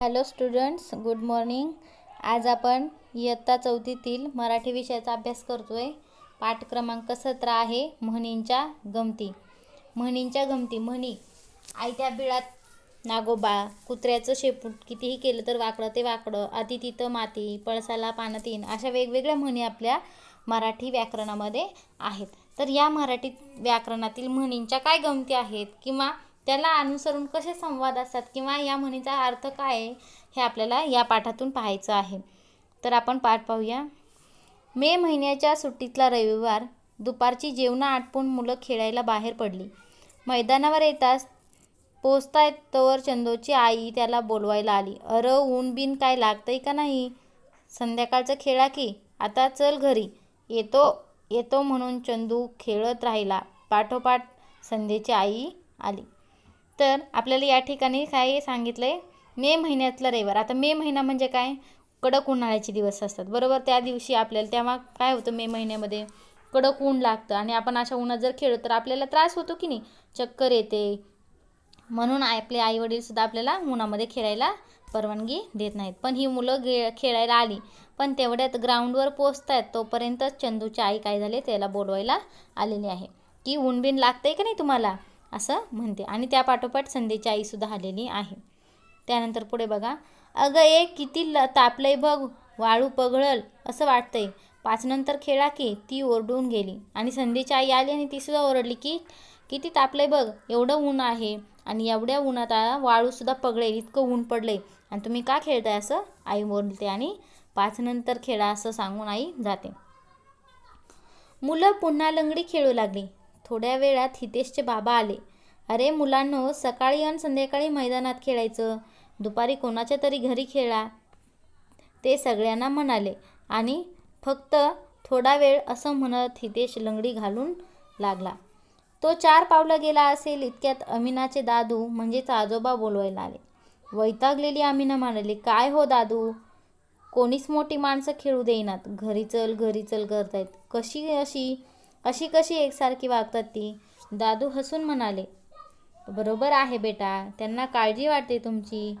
Hello students good morning आज आपण इयत्ता चौथीतील मराठी विषयाचा अभ्यास करतो आहे पाठ क्रमांक सतरा आहे म्हणींच्या गमती. म्हणींच्या गमती म्हणी. आयत्या बिळात नागोबा कुत्र्याचं शेपूट कितीही केलं तर वाकडं ते वाकडं अति तिथं माती पळसाला पानं तीन अशा वेगवेगळ्या म्हणी आपल्या मराठी व्याकरणामध्ये आहेत. तर या मराठी व्याकरणातील म्हणींच्या काय गमती आहेत किंवा त्याला अनुसरून कसे संवाद असतात किंवा या म्हणीचा अर्थ काय आहे हे आपल्याला या पाठातून पाहायचं आहे. तर आपण पाठ पाहूया. मे महिन्याच्या सुट्टीतला रविवार दुपारची जेवणं आटपून मुलं खेळायला बाहेर पडली. मैदानावर येताच पोचता तवर चंदोची आई त्याला बोलवायला आली. अरं ऊन बिन काय लागतंय का नाही? संध्याकाळचं खेळा की? आता चल घरी. येतो येतो म्हणून चंदू खेळत राहिला. पाठोपाठ संध्येची आई आली. तर आपल्याला या ठिकाणी काय सांगितलं आहे मे महिन्यातला रविवार. आता मे महिना म्हणजे काय? कडक उन्हाळ्याचे दिवस असतात. बरोबर? त्या दिवशी आपल्याला तेव्हा काय होतं मे महिन्यामध्ये? कडक ऊन लागतं आणि आपण अशा उन्हात जर खेळलो तर आपल्याला त्रास होतो की नाही? चक्कर येते. म्हणून आपले आईवडीलसुद्धा आपल्याला उन्हामध्ये खेळायला परवानगी देत नाहीत. पण ही मुलं गे खेळायला आली. पण तेवढ्यात ग्राउंडवर पोचत आहेत तोपर्यंतच चंदूची आई काय झाले त्याला बोलवायला आलेली आहे. की ऊन बिन लागतंय का नाही तुम्हाला? असं म्हणते. आणि त्या पाठोपाठ संध्येची आईसुद्धा आलेली आहे. त्यानंतर पुढे बघा. अगं ए किती ल तापलंय बघ. वाळू पगळल असं वाटतंय. पाचनंतर खेळा की ती ओरडून गेली. आणि संधीची आई आली आणि तीसुद्धा ओरडली की किती तापलंय बघ. एवढं ऊन आहे. आणि एवढ्या उन्हात वाळूसुद्धा पगळेल इतकं ऊन पडलंय. आणि तुम्ही का खेळताय असं आई बोलते आणि पाचनंतर खेळा असं सांगून आई जाते. मुलं पुन्हा लंगडी खेळू लागली. थोड्या वेळात हितेशचे बाबा आले. अरे मुलांनो सकाळी आणि संध्याकाळी मैदानात खेळायचं. दुपारी कोणाच्या तरी घरी खेळा. ते सगळ्यांना म्हणाले. आणि फक्त थोडा वेळ असं म्हणत हितेश लंगडी घालून लागला. तो चार पावलं गेला असेल इतक्यात अमिनाचे दादू म्हणजेच आजोबा बोलवायला आले. वैतागलेली अमिना म्हणाली काय हो दादू? कोणीच मोठी माणसं खेळू देईनात. घरी चल घरी चल करतायत. कशी अशी? अशी कशी एकसारखी वागतात ती? दादू हसून म्हणाले बरोबर आहे बेटा त्यांना काळजी वाटते तुमची.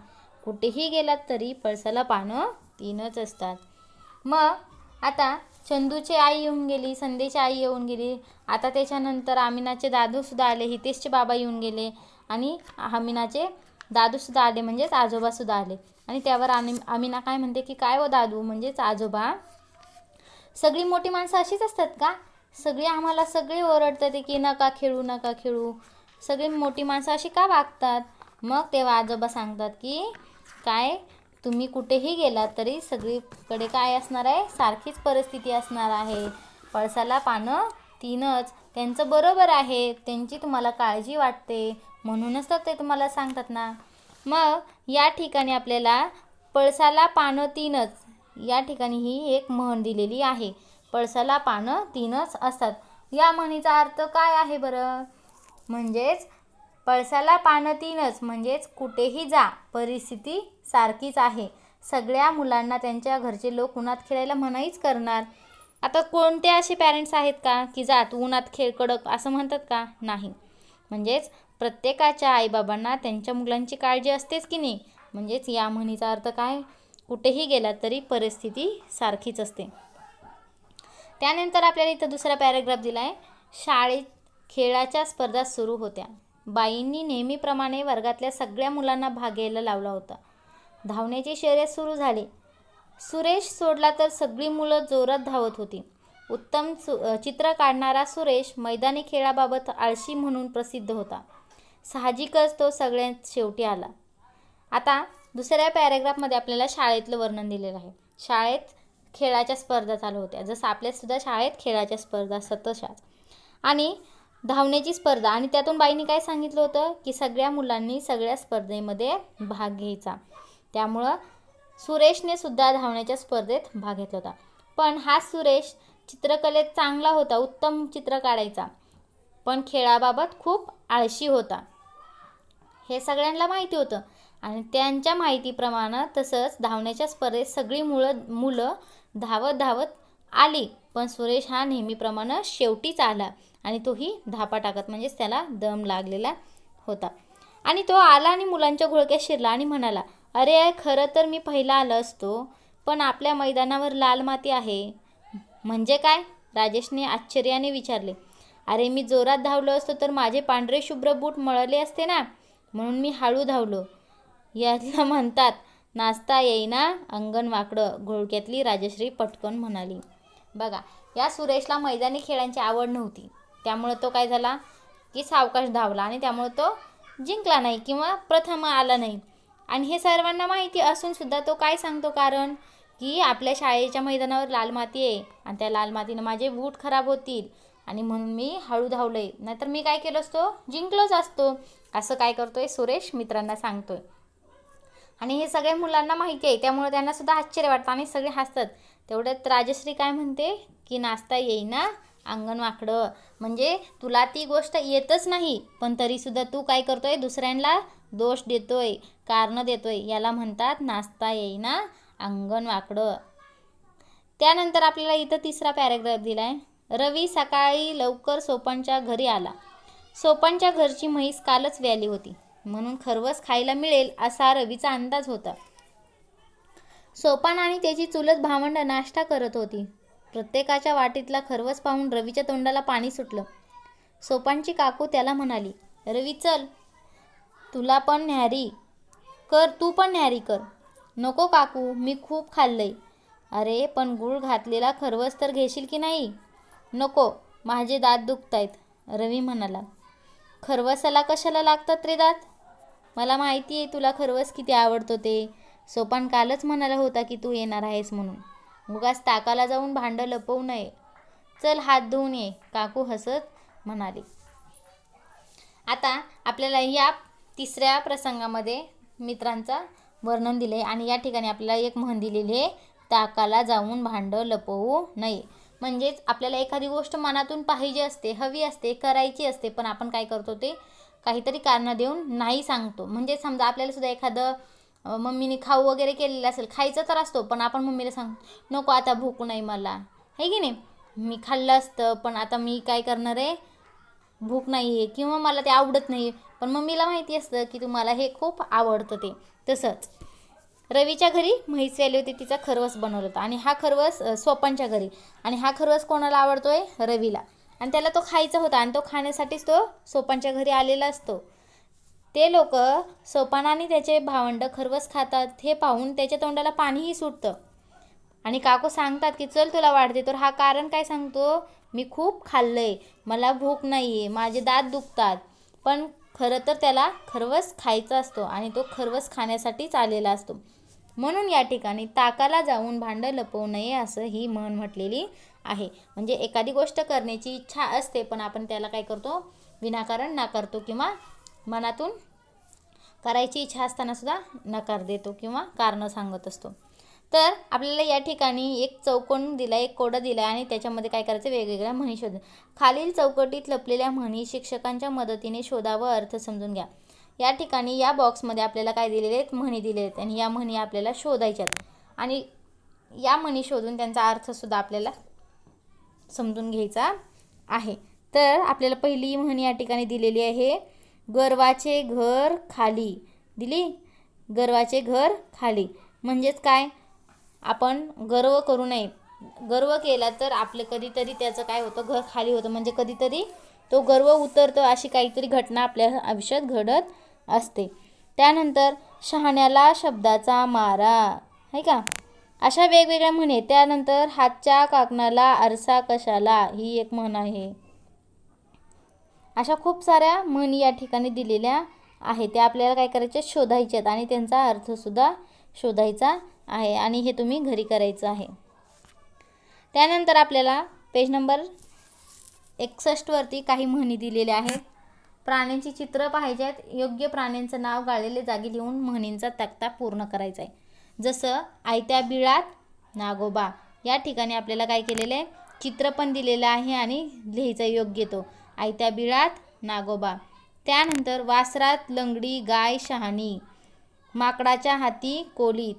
कुठेही गेलात तरी पळसाला पानं तीनच असतात. मग आता चंदूची आई येऊन गेली संदेची आई येऊन गेली. आता त्याच्यानंतर आमिनाचे दादूसुद्धा आले हितेशचे बाबा येऊन गेले आणि आमिनाचे दादूसुद्धा आले म्हणजेच आजोबासुद्धा आले. आणि त्यावर आमी आमिना काय म्हणते की काय हो दादू म्हणजेच आजोबा? सगळी मोठी माणसं अशीच असतात का? सगळी आम्हाला सगळे ओरडतात की नका खेळू नका खेळू. सगळी मोठी माणसं अशी का वागतात? मग तेव्हा आजोबा सांगतात की काय? तुम्ही कुठेही गेलात तरी सगळीकडे काय असणार आहे? सारखीच परिस्थिती असणार आहे. पळसाला पानं तीनच. त्यांचं बरोबर आहे. त्यांची तुम्हाला काळजी वाटते. म्हणूनच तर ते तुम्हाला सांगतात ना. मग या ठिकाणी आपल्याला पळसाला पानं तीनच. या ठिकाणी ही एक म्हण दिलेली आहे. पळसाला पानं तीनच असतात. या म्हणीचा अर्थ काय आहे बरं? म्हणजेच पळसाला पानं तीनच म्हणजेच कुठेही जा परिस्थिती सारखीच आहे. सगळ्या मुलांना त्यांच्या घरचे लोक उन्हात खेळायला मनाईच करणार. आता कोणते असे पॅरेंट्स आहेत का की जात उन्हात खेळ कडक असं म्हणतात का? नाही. म्हणजेच प्रत्येकाच्या आईबाबांना त्यांच्या मुलांची काळजी असतेच की नाही? म्हणजेच या म्हणीचा अर्थ काय? कुठेही गेलात तरी परिस्थिती सारखीच असते. त्यानंतर आपल्याला इथं दुसरा पॅरेग्राफ दिला आहे शाळेत खेळाच्या स्पर्धा सुरू होत्या. बाईंनी नेहमीप्रमाणे वर्गातल्या सगळ्या मुलांना भाग घ्यायला लावला होता. धावण्याची शर्यत सुरू झाली. सुरेश सोडला तर सगळी मुलं जोरात धावत होती. उत्तम सु चित्र काढणारा सुरेश मैदानी खेळाबाबत आळशी म्हणून प्रसिद्ध होता. साहजिकच तो सगळ्यात शेवटी आला. आता दुसऱ्या पॅरेग्राफमध्ये आपल्याला शाळेतलं वर्णन दिलेलं आहे. शाळेत खेळाच्या स्पर्धा चालू होत्या. जसं आपल्यासुद्धा शाळेत खेळाच्या स्पर्धा असतात तशाच आणि धावण्याची स्पर्धा. आणि त्यातून बाईंनी काय सांगितलं होतं? की सगळ्या मुलांनी सगळ्या स्पर्धेमध्ये भाग घ्यायचा. त्यामुळं सुरेशने सुद्धा धावण्याच्या स्पर्धेत भाग घेतला होता. पण हा सुरेश चित्रकलेत चांगला होता उत्तम चित्र काढायचा. पण खेळाबाबत खूप आळशी होता. हे सगळ्यांना माहिती होतं. आणि त्यांच्या माहितीप्रमाणे तसंच धावण्याच्या स्पर्धेत सगळी मुलं मुलं धावत धावत आली. पण सुरेश हा नेहमीप्रमाणे शेवटीच आला आणि तोही धापा टाकत म्हणजेच त्याला दम लागलेला होता. आणि तो आला आणि मुलांच्या घोळक्यात शिरला आणि म्हणाला अरे खरं तर मी पहिला आलो असतो पण आपल्या मैदानावर लाल माती आहे. म्हणजे काय? राजेशने आश्चर्याने विचारले. अरे मी जोरात धावलो असतो तर माझे पांढरे शुभ्र बूट मळले असते ना म्हणून मी हळू धावलो. याला म्हणतात नाचता येईना अंगण वाकडं. घोळक्यातली राजश्री पटकन म्हणाली. बघा या सुरेशला मैदानी खेळांची आवड नव्हती. त्यामुळं तो काय झाला? की सावकाश धावला आणि त्यामुळं तो जिंकला नाही किंवा प्रथम आला नाही. आणि हे सर्वांना माहिती असून सुद्धा तो काय सांगतो कारण? की आपल्या शाळेच्या मैदानावर लाल माती आहे आणि त्या लाल मातीनं माझे बूट खराब होतील आणि म्हणून मी हळू धावलोय. नाहीतर मी काय केलं असतो? जिंकलोच असतो. असं काय करतोय सुरेश? मित्रांना सांगतोय. आणि हे सगळ्या मुलांना माहिती आहे त्यामुळे त्यांना सुद्धा आश्चर्य वाटतं. आणि सगळे हसतात. तेवढ्यात राजश्री काय म्हणते की नाचता येईना अंगण वाकडं. म्हणजे तुला ती गोष्ट येतच नाही पण तरीसुद्धा तू काय करतोय दुसऱ्यांना दोष देतोय कारणं देतोय. याला म्हणतात नाचता येईना अंगण वाकडं. त्यानंतर आपल्याला इथं तिसरा पॅरेग्राफ दिला आहे रवी सकाळी लवकर सोपानच्या घरी आला. सोपानच्या घरची म्हैस कालच व्याली होती. म्हणून खरवस खायला मिळेल असा रवीचा अंदाज होता. सोपान आणि त्याची चुलत भावंड नाश्ता करत होती. प्रत्येकाच्या वाटीतला खरवस पाहून रवीच्या तोंडाला पाणी सुटलं. सोपानची काकू त्याला म्हणाली रवी चल. तुला पण न्यारी. कर तू पण न्यारी कर. नको काकू मी खूप खाल्लंय. अरे पण गूळ घातलेला खरवस तर घेशील की नाही? नको माझे दात दुखतायत रवी म्हणाला. खरवसाला कशाला लागतात रे दात? मला माहिती आहे तुला खरवस किती आवडतो ते. सोपान कालच म्हणाला होता की तू येणार आहेस म्हणून. उगाच ताकाला जाऊन भांडं लपवू नये. चल हात धुवून ये काकू हसत म्हणाले. आता आपल्याला या तिसऱ्या प्रसंगामध्ये मित्रांचा वर्णन दिले आहे आणि या ठिकाणी आपल्याला एक म्हण दिलेली आहे ताकाला जाऊन भांडं लपवू नये. म्हणजेच आपल्याला एखादी गोष्ट मनातून पाहिजे असते हवी असते करायची असते पण आपण काय करतो ते काहीतरी कारणं देऊन नाही सांगतो. म्हणजे समजा आपल्याला सुद्धा एखादं मम्मीने खाऊ वगैरे केलेलं असेल खायचं तर असतो पण आपण मम्मीला सांग नको आता भूक नाही मला. हे की नाही? मी खाल्लं असतं पण आता मी काय करणार आहे? भूक नाही आहे किंवा मला ते आवडत नाही पण मम्मीला माहिती असतं की तुम्हाला हे खूप आवडतं ते. तसंच रवीच्या घरी म्हैस आली होती तिचा खरवस बनवलं होतं. आणि हा खरवस स्वपनच्या घरी. आणि हा खरवस कोणाला आवडतो आहे रवीला. आणि त्याला तो खायचा होता आणि तो खाण्यासाठीच तो सोपानच्या घरी आलेला असतो. ते लोक सोपानाने त्याचे भावंड खरवस खातात हे पाहून त्याच्या तोंडाला पाणीही सुटतं. आणि काकू सांगतात की चल तुला वाढते. तर हा कारण काय सांगतो? मी खूप खाल्लंय. मला भूक नाही आहे माझे दात दुखतात. पण खरं तर त्याला खरवस खायचा असतो आणि तो खरवस खाण्यासाठीच आलेला असतो. म्हणून या ठिकाणी ताकाला जाऊन भांडं लपवू नये असं ही म्हण म्हटलेली आहे. म्हणजे एखादी गोष्ट करण्याची इच्छा असते पण आपण त्याला काय करतो? विनाकारण नाकारतो किंवा मनातून करायची इच्छा असतानासुद्धा नकार देतो किंवा कारणं सांगत असतो. तर आपल्याला या ठिकाणी एक चौकोन दिला एक कोडं दिला आणि त्याच्यामध्ये काय करायचं? वेगवेगळ्या म्हणी शोध खालील चौकटीत लपलेल्या म्हणी शिक्षकांच्या मदतीने शोधा व अर्थ समजून घ्या. या ठिकाणी या बॉक्समध्ये आपल्याला काय दिलेले आहेत? म्हणी दिलेले आहेत आणि या म्हणी आपल्याला शोधायच्यात आणि या म्हणी शोधून त्यांचा अर्थसुद्धा आपल्याला समजून घ्यायचा आहे. तर आपल्याला पहिली म्हण या ठिकाणी दिलेली आहे गर्वाचे घर खाली. दिली? गर्वाचे घर खाली. म्हणजेच काय? आपण गर्व करू नये. गर्व केला तर आपलं कधीतरी त्याचं काय होतं? घर खाली होतं. म्हणजे कधीतरी तो गर्व उतरतो अशी काहीतरी घटना आपल्या आयुष्यात घडत असते. त्यानंतर शहाण्याला शब्दाचा मारा. आहे का? अशा वेगवेगळ्या म्हणी त्यानंतर हातच्या काकणाला आरसा कशाला? ही एक म्हण आहे. अशा खूप साऱ्या म्हणी या ठिकाणी दिलेल्या आहे त्या आपल्याला काय करायच्या? शोधायच्यात आणि त्यांचा अर्थसुद्धा शोधायचा आहे आणि हे तुम्ही घरी करायचं आहे. त्यानंतर आपल्याला पेज नंबर एकसष्टवरती काही म्हणी दिलेल्या आहेत. प्राण्यांची चित्र पाहिजे आहेत. योग्य प्राण्यांचं नाव गाळलेले जागी लिहून म्हणींचा तक्ता पूर्ण करायचा आहे. जसं आयत्या बिळात नागोबा. या ठिकाणी आपल्याला काय केलेलं आहे? चित्र पण दिलेलं आहे आणि लिहायचा योग्य तो आयत्या बिळात नागोबा. त्यानंतर वासरात लंगडी गाय शहाणी. माकडाच्या हाती कोलीत.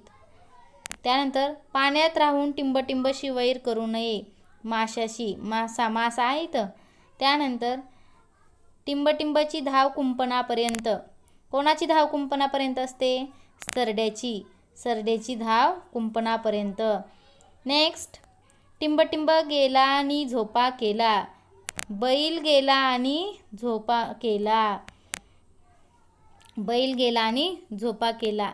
त्यानंतर पाण्यात राहून टिंबटिंब शिवैर करू नये. माशाशी. मासा मासा आहे इथं. त्यानंतर टिंबटिंबची धाव कुंपणापर्यंत. कोणाची धाव कुंपणापर्यंत असते? सरड्याची सरडेची धाव कुंपणापर्यंत. नेक्स्ट टिंबटिंब गेला आणि झोपा केला. बैल गेला आणि झोपा केला. बैल गेला आणि झोपा केला.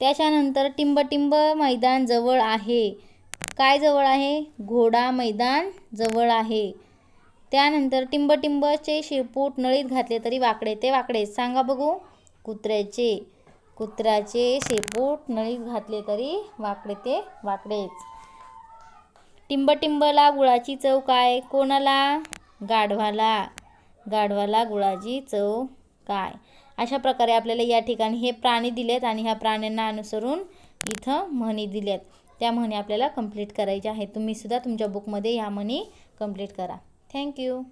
त्याच्यानंतर टिंबटिंब मैदान जवळ आहे. काय जवळ आहे? घोडा मैदान जवळ आहे. त्यानंतर टिंबटिंबचे शेपूट नळीत घातले तरी वाकडे ते वाकडे. सांगा बघू कुत्र्याचे. कुत्र्याचे शेपूट नळीत घातले तरी वाकडे ते वाकडेच. टिंबटिंबला गुळाची चव काय? कोणाला? गाढवाला. गाढवाला गुळाची चव काय? अशा प्रकारे आपल्याला या ठिकाणी हे प्राणी दिलेत आणि ह्या प्राण्यांना अनुसरून इथं म्हणी दिल्यात त्या म्हणी आपल्याला कंप्लीट करायच्या आहेत. तुम्हीसुद्धा तुमच्या बुकमध्ये ह्या म्हणी कंप्लीट करा. थँक्यू